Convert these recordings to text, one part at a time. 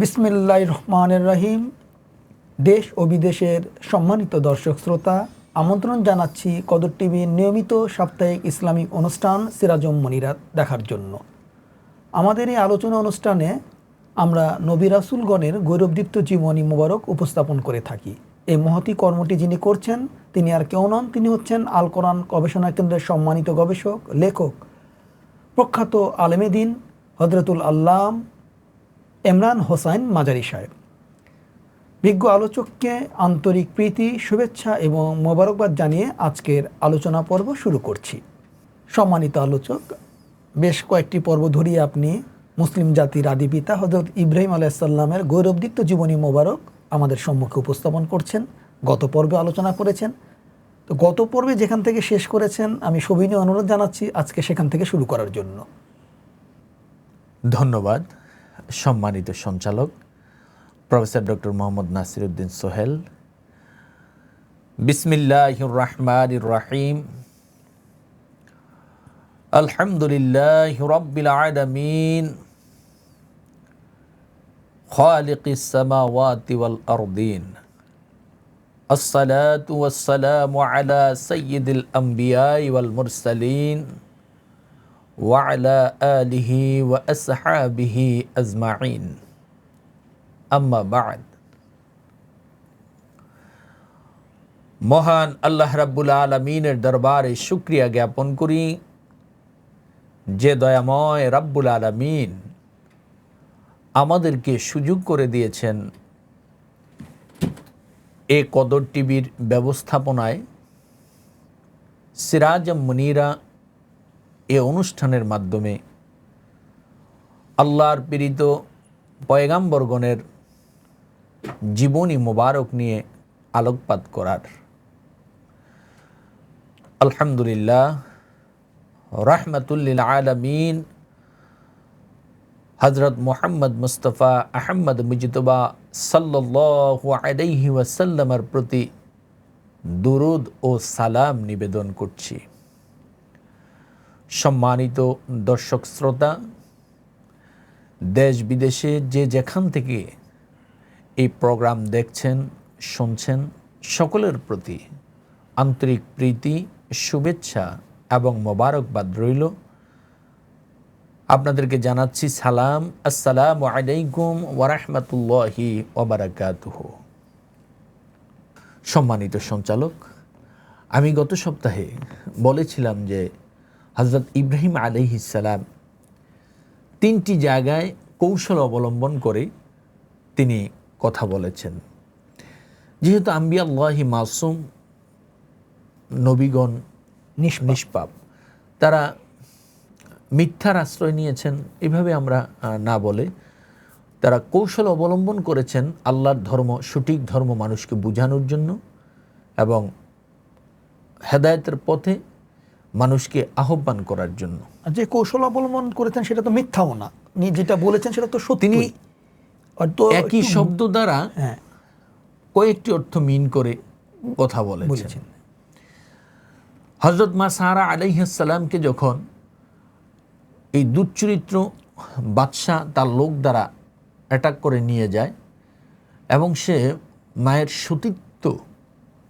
বিসমিল্লাহ রহমানের রহিম। দেশ ও বিদেশের সম্মানিত দর্শক শ্রোতা, আমন্ত্রণ জানাচ্ছি কদর টিভির নিয়মিত সাপ্তাহিক ইসলামিক অনুষ্ঠান সিরাজম মনিরাত দেখার জন্য। আমাদের এই আলোচনা অনুষ্ঠানে আমরা নবী রাসুলগণের গৌরবদীপ্ত জীবনী মোবারক উপস্থাপন করে থাকি। এই মহতি কর্মটি যিনি করছেন, তিনি আর কেউ নন, তিনি হচ্ছেন আল কোরআন গবেষণা কেন্দ্রের সম্মানিত গবেষক, লেখক, প্রখ্যাত আলেমেদিন হজরতুল আল্লাম ইমরান হোসাইন মাজারি সাহেব। বিজ্ঞ আলোচককে আন্তরিক প্রীতি, শুভেচ্ছা এবং মোবারকবাদ জানিয়ে আজকের আলোচনা পর্ব শুরু করছি। সম্মানিত আলোচক, বেশ কয়েকটি পর্ব ধরিয়ে আপনি মুসলিম জাতির আদি পিতা হজরত ইব্রাহিম আলাইসাল্লামের গৌরবদীপ্ত জীবনী মোবারক আমাদের সম্মুখে উপস্থাপন করছেন, গত পর্বে আলোচনা করেছেন। তো গত পর্বে যেখান থেকে শেষ করেছেন, আমি সবিনয় অনুরোধ জানাচ্ছি আজকে সেখান থেকে শুরু করার জন্য। ধন্যবাদ। সম্মানিত সঞ্চালক প্রফেসর ডক্টর মোহাম্মদ নাসির উদ্দিন সোহেল বিসমিল্লাহ রহমান রাহিম আলহামদুলিল্লাহ রব্বিল আলামিন خالق السماوات والأرضين الصلاة والسلام على سيد الأنبياء والمرسلين ওয়ালা আলিহি ওয়া আসহাবিহি আজমাইন আম্মা মহান আল্লাহ রাব্বুল আলমিনের দরবারে শুক্রিয়া জ্ঞাপন করি যে দয়াময় রাব্বুল আলমিন আমাদেরকে সুযোগ করে দিয়েছেন এ কদর টিভির ব্যবস্থাপনায় সিরাজ মনিরা এ অনুষ্ঠানের মাধ্যমে আল্লাহর পীড়িত পয়গাম্বরগণের জীবনী মোবারক নিয়ে আলোকপাত করার। আলহামদুলিল্লাহ, রহমতুল্লিল আলমিন হজরত মোহাম্মদ মুস্তফা আহমদ মুজতবা সাল্লাহ আলাইহি ওয়াসাল্লামের প্রতি দুরুদ ও সালাম নিবেদন করছি। সম্মানিত দর্শক শ্রোতা, দেশ বিদেশে যে যেখান থেকে এই প্রোগ্রাম দেখছেন, শুনছেন, সকলের প্রতি আন্তরিক প্রীতি, শুভেচ্ছা এবং মোবারকবাদ রইল। আপনাদেরকে জানাচ্ছি সালাম। আসসালামু আলাইকুম ওরহমতুল্লাহি ওবরাকাতুহ সম্মানিত সঞ্চালক, আমি গত সপ্তাহে বলেছিলাম যে হজরত ইব্রাহিম আলিহিসাল্লাম তিনটি জায়গায় কৌশল অবলম্বন করে তিনি কথা বলেছেন। যেহেতু আম্বিয়াল্লাহি মাসুম নবীগণ নিষ্পাপ তারা মিথ্যার আশ্রয় নিয়েছেন, এভাবে আমরা না বলে তারা কৌশল অবলম্বন করেছেন আল্লাহর ধর্ম, সঠিক ধর্ম মানুষকে বোঝানোর জন্য এবং হেদায়তের পথে মানুষকে আহ্বান করার জন্য। যে কৌশল অবলম্বন করেছেন সেটা তো মিথ্যাও না। যেটা বলেছেন সেটা তো সত্যি তিনি একই শব্দ দ্বারা হ্যাঁ। কয়েকটি অর্থ মিন করে কথা বলেছেন। বলেছেন। হজরত মা সাহারা আলাইহাসাল্লামকে যখন এই দুচ্চরিত্র বাদশাহ তার লোক দ্বারা অ্যাটাক করে নিয়ে যায় এবং সে মায়ের সতীত্ব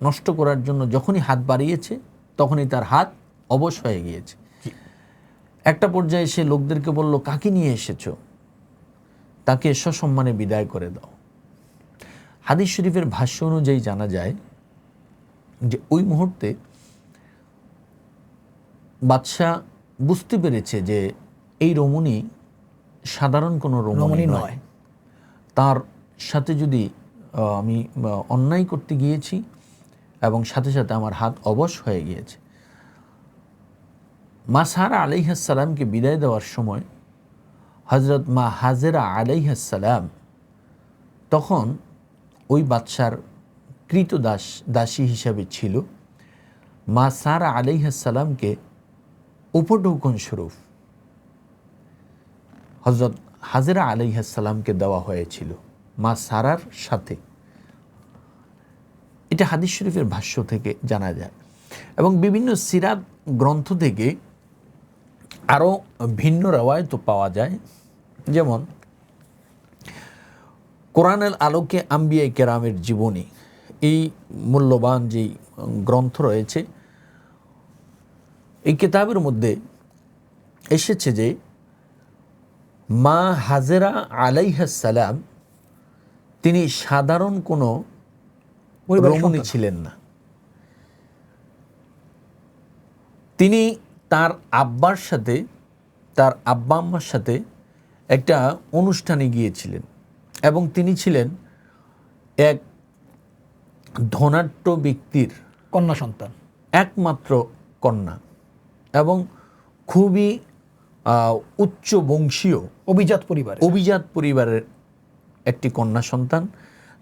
নষ্ট করার জন্য যখনই হাত বাড়িয়েছে তখনই তার হাত অবশ হয়ে গিয়েছে। একটা পর্যায়ে সে লোকদেরকে বলল কাকে নিয়ে এসেছ? তাকে সসম্মানে বিদায় করে দাও। হাদিস শরীফের ভাষ্য অনুযায়ী জানা যায় যে ওই মুহূর্তে বাদশাহ বুঝতে পেরেছে যে এই রমণী সাধারণ কোনো রমণী নয়। তার সাথে যদি আমি অন্যায় করতে গিয়েছি এবং সাথে সাথে আমার হাত অবশ হয়ে গিয়েছে মা সারা আলাইহাসাল্লামকে বিদায় দেওয়ার সময় হজরত মা হাজেরা আলাইহাসাল্লাম তখন ওই বাদশার কৃত দাস, দাসী হিসাবে ছিল। মা সারা আলাইহাসাল্লামকে উপঢৌকন স্বরূপ হজরত হাজেরা আলাইহাসাল্লামকে দেওয়া হয়েছিল মা সারার সাথে। এটা হাদিস শরীফের ভাষ্য থেকে জানা যায়। এবং বিভিন্ন সিরাত গ্রন্থ থেকে আরও ভিন্ন রেওয়ায়ত পাওয়া যায়। যেমন কোরআনের আলোকে আম্বিয়া কেরামের জীবনী এই মূল্যবান যে গ্রন্থ রয়েছে এই কিতাবের মধ্যে এসেছে যে মা হাজেরা আলাইহাসালাম তিনি সাধারণ কোনো রমণী ছিলেন না। তিনি তার আব্বার সাথে তার আব্বা আম্মার সাথে একটা অনুষ্ঠানে গিয়েছিলেন এবং তিনি ছিলেন এক ধনাঢ্য ব্যক্তির কন্যা সন্তান। একমাত্র কন্যা এবং খুবই উচ্চ বংশীয় অভিজাত পরিবার অভিজাত পরিবারের একটি কন্যা সন্তান।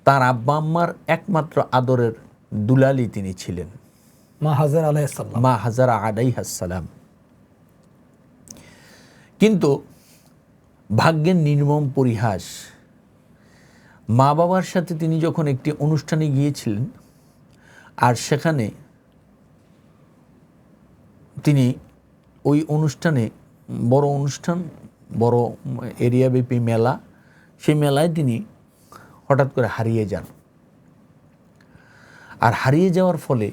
তার আব্বা আম্মার একমাত্র আদরের দুলালি তিনি ছিলেন। মা হাজার আলাইসাল্লাম মা হাজারা আদাই হাসালাম কিন্তু ভাগ্যের নির্মম পরিহাস। মা বাবার সাথে তিনি যখন একটি অনুষ্ঠানে গিয়েছিলেন, আর সেখানে তিনি ওই অনুষ্ঠানে বড় অনুষ্ঠান, বড় এরিয়াব্যাপী মেলা, সেই মেলায় তিনি হঠাৎ করে হারিয়ে যান। আর হারিয়ে যাওয়ার ফলে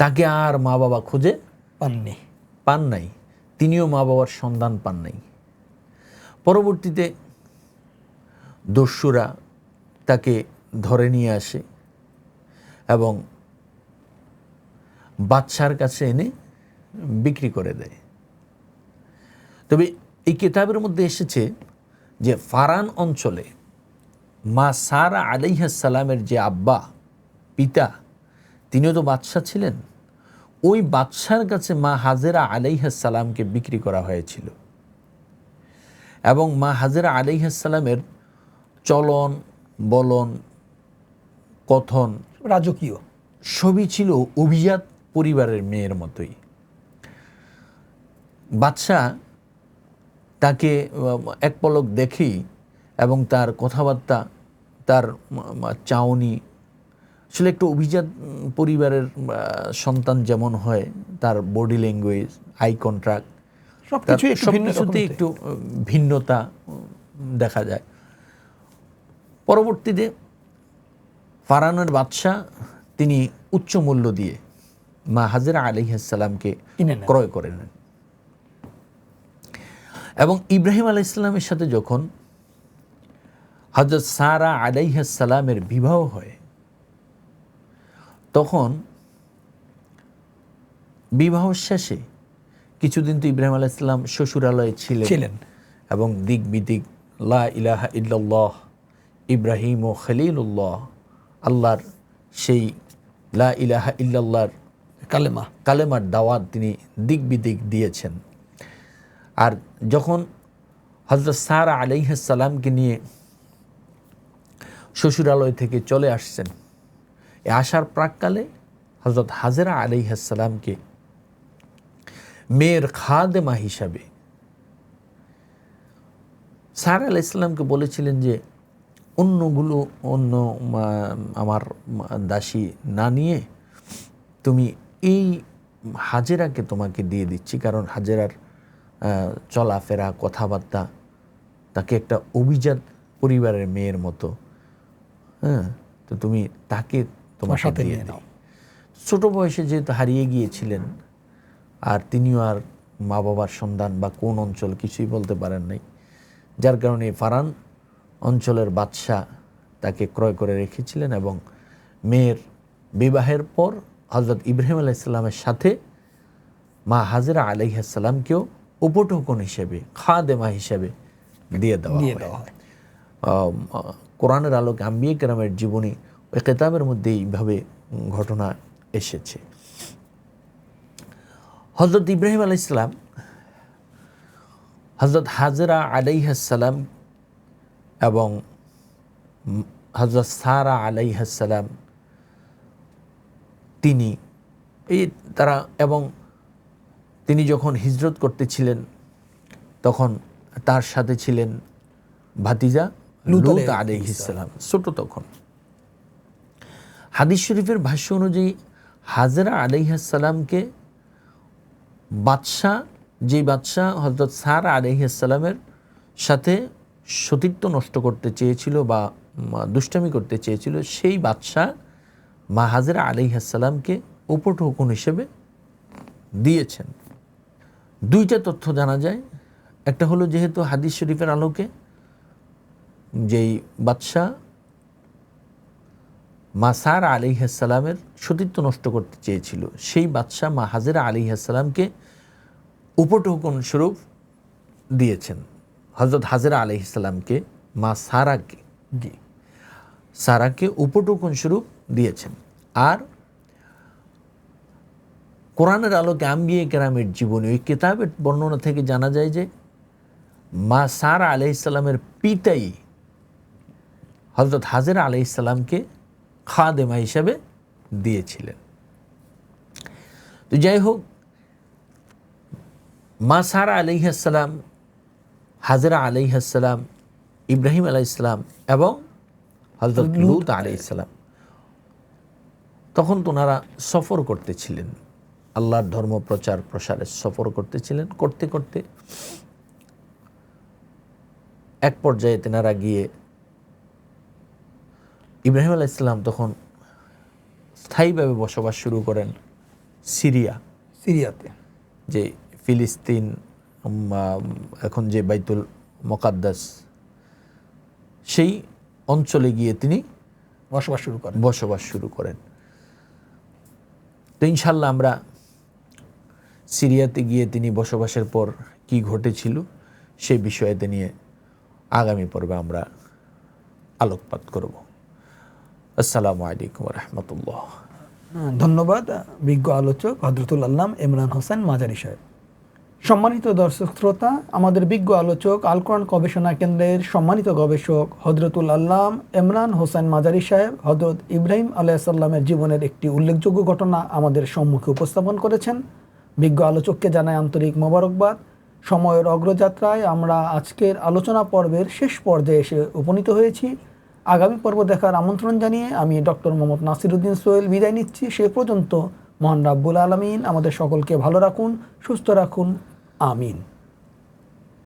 তাকে আর মা বাবা খুঁজে পাননি, পান নাই। তিনিও মা বাবার সন্ধান পান নাই। পরবর্তীতে দস্যুরা তাকে ধরে নিয়ে আসে এবং বাচ্চার কাছে এনে বিক্রি করে দেয়। তবে এই কিতাবের মধ্যে এসেছে যে ফারান অঞ্চলে মা সারা আলাইহাসালামের যে আব্বা, পিতা, তিনিও তো বাদশাহ ছিলেন? ওই বাদশার কাছে মা হাজেরা আলাইহাসালামকে বিক্রি করা হয়েছিল। এবং মা হাজেরা আলাইহাসালামের চলন বলন কথন রাজকীয়। সবই ছিল অভিজাত পরিবারের মেয়ের মতোই। বাদশাহ তাকে এক পলক দেখেই এবং তার কথাবার্তা তার চাউনি আসলে একটু অভিজাত পরিবারের সন্তান যেমন হয় তার বডি ল্যাঙ্গুয়েজ আই কন্ট্রাক্ট সব কিছু একটু কিছুতে একটু ভিন্নতা দেখা যায়। পরবর্তীতে ফারানের বাদশাহ তিনি উচ্চ মূল্য দিয়ে মা হাজরা আলিহাসাল্লামকে কিনে ক্রয় করে নেন। এবং ইব্রাহিম আলাহ ইসলামের সাথে যখন হজরত সারা আলাইহাসালামের বিবাহ হয় তখন বিবাহ শেষে কিছুদিন তো ইব্রাহিম আলাহ ইসলাম শ্বশুরালয়ে ছিলেন। ছিলেন। এবং দিক বিদিক লা ইলাহা ইল্লাল্লাহ ইব্রাহিম ও খলিলুল্লাহ আল্লাহর সেই লা ইলাহা ইল্লাল্লাহর কালেমা। কালেমার দাওয়াত তিনি দিক বিদিক দিয়েছেন। আর যখন হজরত সারা আলাইহাসাল্লামকে নিয়ে শ্বশুরালয় থেকে চলে আসছেন এ আসার প্রাককালে হজরত হাজরা আলাইহাসাল্লামকে মেয়ের খাদেমা হিসাবে সার আলাহ ইসলামকে বলেছিলেন যে, অন্যগুলো, অন্য আমার দাসী না নিয়ে তুমি এই হাজেরাকে তোমাকে দিয়ে দিচ্ছি। কারণ হাজেরার চলাফেরা, কথাবার্তা, তাকে একটা অভিজাত পরিবারের মেয়ের মতো। হ্যাঁ তো তুমি তাকে তোমার সাথে নিয়ে নাও। ছোট বয়সে যেহেতু হারিয়ে গিয়েছিলেন আর তিনিও আর মা বাবার সন্ধান বা কোন অঞ্চল কিছুই বলতে পারেন নাই যার কারণে ফারান অঞ্চলের বাদশাহ তাকে ক্রয় করে রেখেছিলেন এবং মেয়ের বিবাহের পর হজরত ইব্রাহিম আলাহ ইসলামের সাথে মা হাজরা আলাইহাসাল্লামকেও উপটোকন হিসেবে খাদেমা হিসেবে দিয়ে দেওয়া হয়। কোরআনের আলোকে আম্বিয়ে কেরামের জীবনী ওই কেতাবের মধ্যে এইভাবে ঘটনা এসেছে। হজরত ইব্রাহিম আলাই ইসলাম হজরত হাজরা আলাইহাসাল্লাম এবং হজরত সারা আলাইহাসাল্লাম তিনি এই তারা এবং তিনি যখন হিজরত করতেছিলেন তখন তার সাথে ছিলেন ভাতিজা লূত লুত আলাইহিস আলাইহিসসালাম ছোট তখন। হাদিস শরীফের ভাষ্য অনুযায়ী হাজরা আলাইহাসাল্লামকে বাদশাহ, যে বাদশাহ হজরত সারা আলাইহাসাল্লামের সাথে সতীত্ব নষ্ট করতে চেয়েছিল বা দুষ্টামি করতে চেয়েছিল, সেই বাদশাহ মা হাজরা আলিহাসাল্লামকে উপটোকন হিসেবে দিয়েছেন। দুইটা তথ্য জানা যায়। একটা হলো যেহেতু হাদিস শরীফের আলোকে যেই বাদশাহ মাসার আলিহাসাল্লামের সতীত্ব নষ্ট করতে চেয়েছিল। সেই বাদশাহ মা হাজেরা আলিহাসাল্লামকে উপটোকন স্বরূপ দিয়েছেন। হজরত হাজরা আলিহাসাল্লামকে মা সারাকে জি সারাকে উপটোকন স্বরূপ দিয়েছেন। আর কোরআনের আলোকে আম্বিয়ে কেরামের জীবনী, ওই কিতাবের বর্ণনা থেকে জানা যায় যে মা সারা আলাইসাল্লামের পিতাই হজরত হাজরা আলাইসাল্লামকে খাদেমা হিসাবে দিয়েছিলেন। তো যাই হোক মা সারা আলাইহাসাল্লাম হাজরা আলাইহাসাল্লাম ইব্রাহিম আলাইসাল্লাম এবং হজরত লুত আলাইসাল্লাম তখন তো ওনারা সফর করতেছিলেন। আল্লাহর ধর্ম প্রচার প্রসারে সফর করতেছিলেন। করতে করতে এক পর্যায়ে তেনারা গিয়ে ইব্রাহিম আলাহ ইসলাম তখন স্থায়ীভাবে বসবাস শুরু করেন সিরিয়া। সিরিয়াতে। যে ফিলিস্তিন এখন যে বাইতুল মোকাদ্দাস সেই অঞ্চলে গিয়ে তিনি বসবাস শুরু করেন। বসবাস শুরু করেন। তো ইনশাল্লাহ আমরা সিরিয়াতে গিয়ে তিনি বসবাসের পর কি ঘটেছিল সেই বিষয়তে নিয়ে আগামী পর্বে আমরা আলোকপাত করব। আসসালামু আলাইকুম রহমতুল্লাহ ধন্যবাদ, বিজ্ঞ আলোচক হজরতুল আল্লাম ইমরান হোসেন মাজারি সাহেব। সম্মানিত দর্শক শ্রোতা, আমাদের বিজ্ঞ আলোচক আল কোরআন গবেষণা কেন্দ্রের সম্মানিত গবেষক হজরতুল আল্লাম ইমরান হোসেন মাজারি সাহেব হজরত ইব্রাহিম আলাইসাল্লামের জীবনের একটি উল্লেখযোগ্য ঘটনা আমাদের সম্মুখে উপস্থাপন করেছেন। বিজ্ঞ আলোচককে জানায় আন্তরিক মোবারকবাদ। সময়ের অগ্রযাত্রায় আমরা আজকের আলোচনা পর্বের শেষ পর্যায়ে এসে উপনীত হয়েছি। আগামী পর্ব দেখার আমন্ত্রণ জানিয়ে আমি ডক্টর মোহাম্মদ নাসিরুদ্দিন সোহেল বিদায় নিচ্ছি। সে পর্যন্ত মহান রাব্বুল আলমিন আমাদের সকলকে ভালো রাখুন, সুস্থ রাখুন, আমিন।